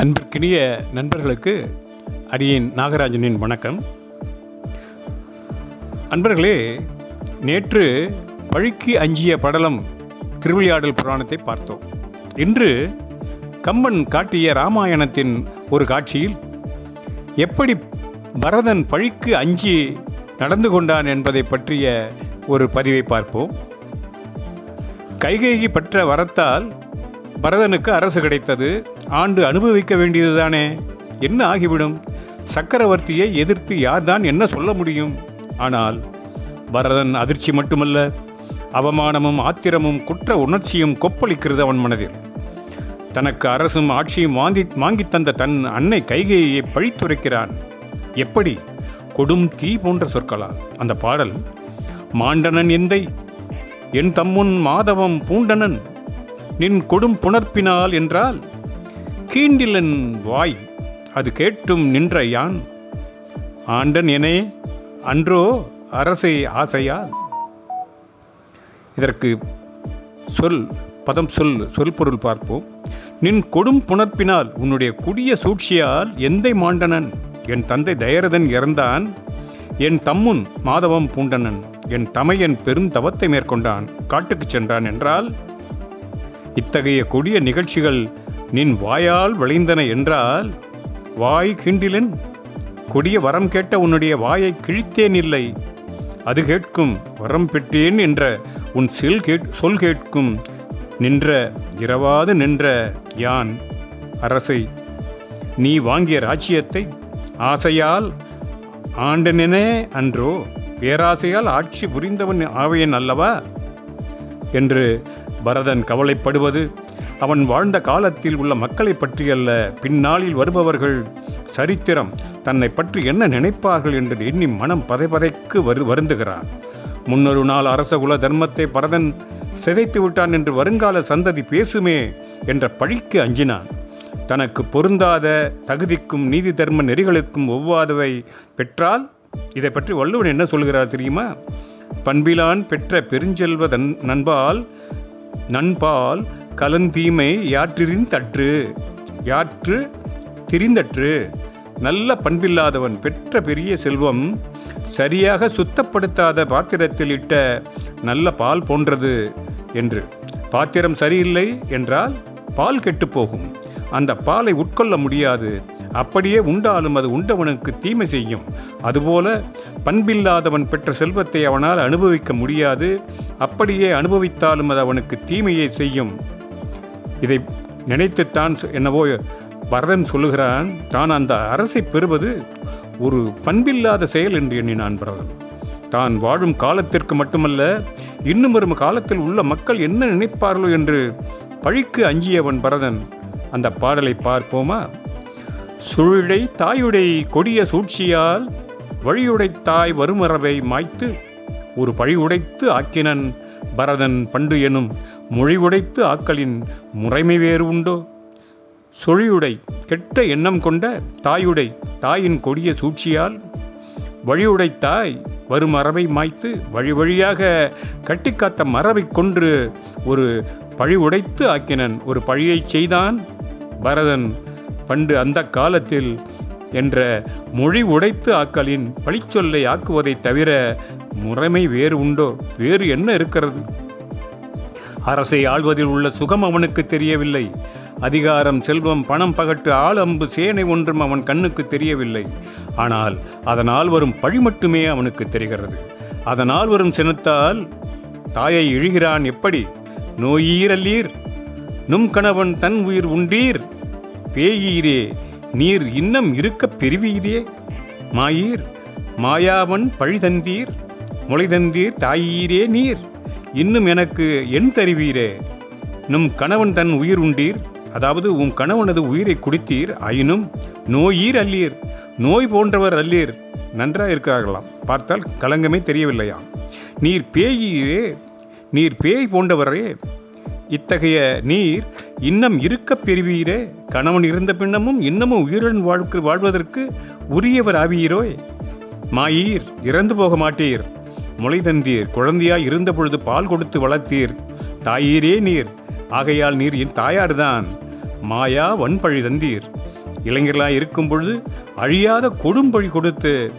அன்பிற்கினிய நண்பர்களுக்கு அடியேன் நாகராஜனின் வணக்கம். அன்பர்களே நேற்று பழிக்கு அஞ்சிய படலம் திருவிளையாடல் புராணத்தை பார்த்தோம். இன்று கம்மன் காட்டிய ராமாயணத்தின் ஒரு காட்சியில் எப்படி பரதன் பழிக்கு அஞ்சி நடந்து கொண்டான் என்பதை பற்றிய ஒரு பதிவை பார்ப்போம். கைகேகி பெற்ற வரத்தால் பரதனுக்கு அரசு கிடைத்தது ஆண்டு அனுபவிக்க வேண்டியதுதானே? என்ன ஆகிவிடும்? சக்கரவர்த்தியை எதிர்த்து யார்தான் என்ன சொல்ல முடியும்? ஆனால் பரதன் அதிர்ச்சி மட்டுமல்ல அவமானமும் ஆத்திரமும் குற்ற உணர்ச்சியும் கொப்பளிக்கிறது அவன் மனதில். தனக்கு அரசும் ஆட்சியும் வாங்கி வாங்கி தந்த தன் அன்னை கைகையை பழித்துரைக்கிறான். எப்படி? கொடும் தீ போன்ற சொற்களால். அந்த பாடல் மாண்டனன் எந்தை? என் தம்முன் மாதவம் பூண்டனன்? நின் கொடும் புணர்ப்பினால் என்றால் கீண்டிலன் வாய் அது கேட்டும் நின்ற யான். ஆண்டன் எனே அன்றோ அரசை ஆசையால். இதற்கு சொல் பதம் சொல் சொல் பொருள் பார்ப்போம். நின் கொடும் புணர்ப்பினால் உன்னுடைய குடிய சூழ்ச்சியால் எந்தை மாண்டனன்? என் தந்தை தயரதன் இறந்தான். என் தம்முன் மாதவம் பூண்டனன். என் தமையன் பெரும் தவத்தை மேற்கொண்டான். காட்டுக்குச் சென்றான் என்றால் இத்தகைய கொடிய நிகழ்ச்சிகள் நின் வாயால் விளைந்தன என்றால் வாய் கிண்டிலன் கொடிய வரம் கேட்ட உன்னுடைய வாயை கிழித்தேன் இல்லை. அது கேட்கும் வரம் பெற்றேன் என்ற உன் செல் கேட் சொல் கேட்கும் நின்ற இரவாது நின்ற யான் அரசை. நீ வாங்கிய ராஜ்யத்தை ஆசையால் ஆண்டனே அன்றோ பேராசையால் ஆட்சி புரிந்தவன் ஆவையன் அல்லவா? என்று பரதன் கவலைப்படுவது அவன் வாழ்ந்த காலத்தில் உள்ள மக்களைப் பற்றியல்ல. பின்னாளில் வருபவர்கள் சரித்திரம். தன்னை பற்றி என்ன நினைப்பார்கள் என்று எண்ணி மனம் பதைபதைக்கு வரு வருந்துகிறான். முன்னொரு நாள் அரசகுல தர்மத்தை பரதன் சிதைத்து விட்டான் என்று வருங்கால சந்ததி பேசுமே என்ற பழிக்கு அஞ்சினான். தனக்கு பொருந்தாத தகுதிக்கும் நீதி தர்ம நெறிகளுக்கும் ஒவ்வாதவை பெற்றால் இதை பற்றி வள்ளுவன் என்ன சொல்கிறார் தெரியுமா? பண்பிலான் பெற்ற பெருஞ்செல்வ நண்பால் நண்பால் கலந்தீமை யாற்றிரின் தற்று யாற்று திரிந்தற்று. நல்ல பண்பில்லாதவன் பெற்ற பெரிய செல்வம் சரியாக சுத்தப்படுத்தாத பாத்திரத்தில் இட்ட நல்ல பால் போன்றது என்று. பாத்திரம் சரியில்லை என்றால் பால் கெட்டுப்போகும் அந்த பாலை உட்கொள்ள முடியாது. அப்படியே உண்டாலும் அது உண்டவனுக்கு தீமை செய்யும். அதுபோல பண்பில்லாதவன் பெற்ற செல்வத்தை அவனால் அனுபவிக்க முடியாது. அப்படியே அனுபவித்தாலும் அது அவனுக்கு தீமையை செய்யும். இதை நினைத்துத்தான் என்னவோ பரதன் சொல்லுகிறான் தான் அந்த அரசை பெறுவது ஒரு பண்பில்லாத செயல் என்று எண்ணினான் பரதன். தான் வாழும் காலத்திற்கு மட்டுமல்ல இன்னும் வரும் காலத்தில் உள்ள மக்கள் என்ன நினைப்பார்களோ என்று பழிக்கு அஞ்சியவன் பரதன். அந்த பாடலை பார்ப்போமா? சுழிடை தாயுடை கொடிய சூழ்ச்சியால் வழியுடை தாய் வருமரவை மாய்த்து ஒரு பழி உடைத்து ஆக்கினன் பரதன் பண்டு எனும் மொழி உடைத்து ஆக்களின் முறைமை வேறு உண்டோ? சொழியுடை கெட்ட எண்ணம் கொண்ட தாயுடை தாயின் கொடிய சூழ்ச்சியால்? வழியுடை தாய் வரும் மரபை மாய்த்து வழி வழியாக கட்டிக்காத்த மரபை கொன்று ஒரு பழி உடைத்து ஆக்கினன் ஒரு பழியை செய்தான்? பரதன் பண்டு அந்த காலத்தில் என்ற மொழி உடைத்து ஆக்களின் பழிச்சொல்லை ஆக்குவதைத் தவிர முறைமை வேறு உண்டோ? வேறு என்ன இருக்கிறது? அரசை ஆள்வதில் உள்ள சுகம் அவனுக்கு தெரியவில்லை. அதிகாரம் செல்வம் பணம் பகட்டு ஆள் அம்பு சேனை ஒன்றும் அவன் கண்ணுக்கு தெரியவில்லை. ஆனால் அதனால் வரும் பழி மட்டுமே அவனுக்கு தெரிகிறது. அதனால் வரும் சினத்தால் தாயை இழுகிறான் எப்படி? நோயீரல்லீர் நும் கணவன் தன் உயிர் உண்டீர். பேயீரே நீர் இன்னம் இருக்கப் பெறுவீரே. மாயீர் மாயாவன் பழிதந்தீர் முளைதந்தீர் தாயீரே நீர். இன்னும் எனக்கு என் தருவீரே. நும் கணவன் தன் உயிர் உண்டீர். அதாவது உன் கணவனது உயிரை குடித்தீர். ஆயினும் நோயீர் அல்லீர். நோய் போன்றவர் அல்லீர். நன்றாக இருக்கிறார்களாம். பார்த்தால் களங்கமே தெரியவில்லையாம். நீர் பேயீரே. நீர் பேய் போன்றவரே. இத்தகைய நீர் இன்னம் இருக்கப் பெறுவீரே. கணவன் இருந்த பின்னமும் இன்னமும் உயிருடன் வாழ்க்கை வாழ்வதற்கு உரியவர் ஆவீரோய். மாயீர் இறந்து போக மாட்டீர். முளை தந்தீர். குழந்தையாய் இருந்த பொழுது பால் கொடுத்து வளர்த்தீர். தாயீரே நீர். ஆகையால் நீர் என் தாயார்தான். மாயா வன்பழி தந்தீர். இளைஞர்களாய் இருக்கும் பொழுது அழியாத கொடும்பழி கொடுத்து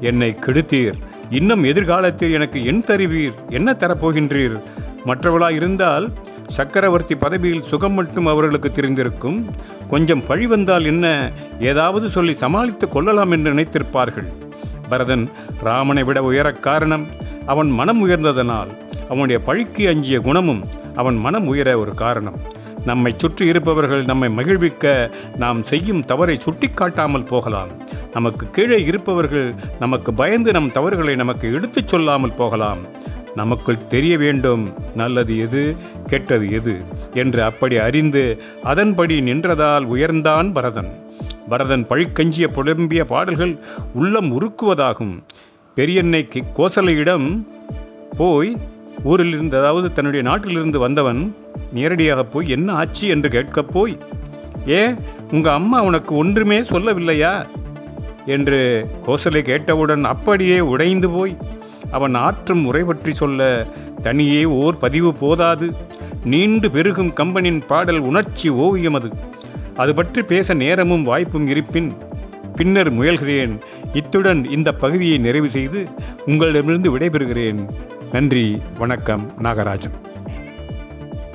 என்னை கெடுத்தீர். இன்னும் எதிர்காலத்தில் எனக்கு என் தருவீர். என்ன தரப்போகின்றீர்? மற்றவளாய் இருந்தால் சக்கரவர்த்தி பதவியில் சுகம் மட்டும் அவர்களுக்கு தெரிந்திருக்கும். கொஞ்சம் பழி வந்தால் என்ன? ஏதாவது சொல்லி சமாளித்துக் கொள்ளலாம் என்று நினைத்திருப்பார்கள். பரதன் ராமனை விட உயரக் காரணம் அவன் மனம் உயர்ந்ததனால். அவனுடைய பழிக்கு அஞ்சிய குணமும் அவன் மனம் உயர ஒரு காரணம். நம்மை சுற்றி இருப்பவர்கள் நம்மை மகிழ்விக்க நாம் செய்யும் தவறை சுட்டிக்காட்டாமல் போகலாம். நமக்கு கீழே இருப்பவர்கள் நமக்கு பயந்து நம் தவறுகளை நமக்கு எடுத்துச் சொல்லாமல் போகலாம். நமக்குள் தெரிய வேண்டும் நல்லது எது கெட்டது எது என்று அப்படி அறிந்து அதன்படி நின்றதால் உயர்ந்தான் பரதன். பரதன் பழிக்கஞ்சிய புலம்பிய பாடல்கள் உள்ளம் உருக்குவதாகும். பெரியன்னை கி- கோசலையிடம் போய் ஊரிலிருந்து அதாவது தன்னுடைய நாட்டிலிருந்து வந்தவன் நேரடியாக போய் என்ன ஆச்சு? என்று கேட்கப் போய் ஏ உங்கள் அம்மா உனக்கு ஒன்றுமே சொல்லவில்லையா? என்று கோசலை கேட்டவுடன் அப்படியே உடைந்து போய் அவன் ஆற்றும் உரை பற்றி சொல்ல தனியே ஓர் பதிவு போதாது. நீண்டு பெருகும் கம்பனின் பாடல் உணர்ச்சி ஓவியம் அது அது பற்றி பேச நேரமும் வாய்ப்பும் இருப்பின் பின்னர் முயல்கிறேன். இத்துடன் இந்த பகுதியை நிறைவு செய்து உங்களிடமிருந்து விடைபெறுகிறேன். நன்றி வணக்கம் நாகராஜன்.